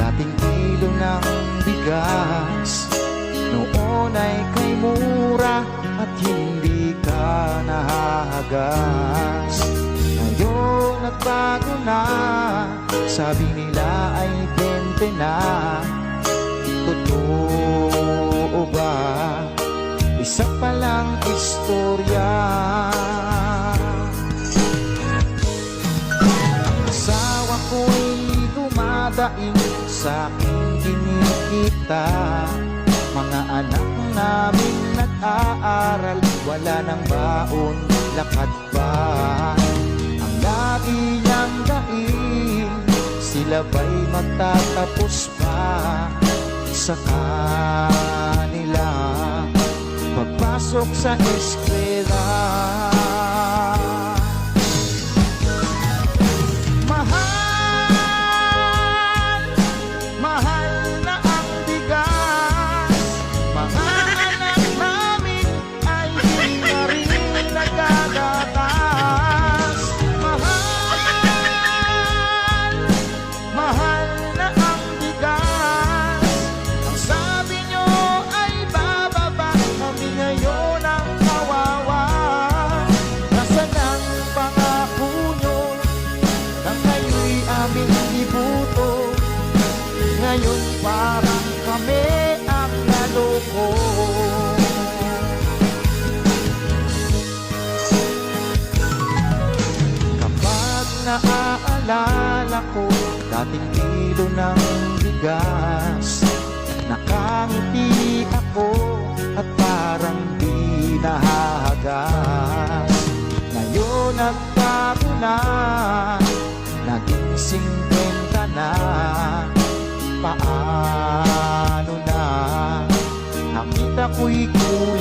Dating kilo ng bigas. Noon ay kay mura At hindi ka nahahagas Ngayon nagbago na Sabi nila ay 20 na. Totoo ba? Isa palang istorya. Asawa ko'y dumadaing sa aking kinikita. Mga anak namin nag-aaral Wala nang baon, lakad pa. Ang lagi niyang daing Sila ba'y magtatapos pa? Sa kanila Pagpasok sa eskwela Ngayon parang kami ang naloko. Kapag naaalala ko Dating kilo ng bigas Nakangiti ako At parang di nahahagas. Ngayon nagbago na Naging singkwenta na Paano na? Nakita ko'y kulang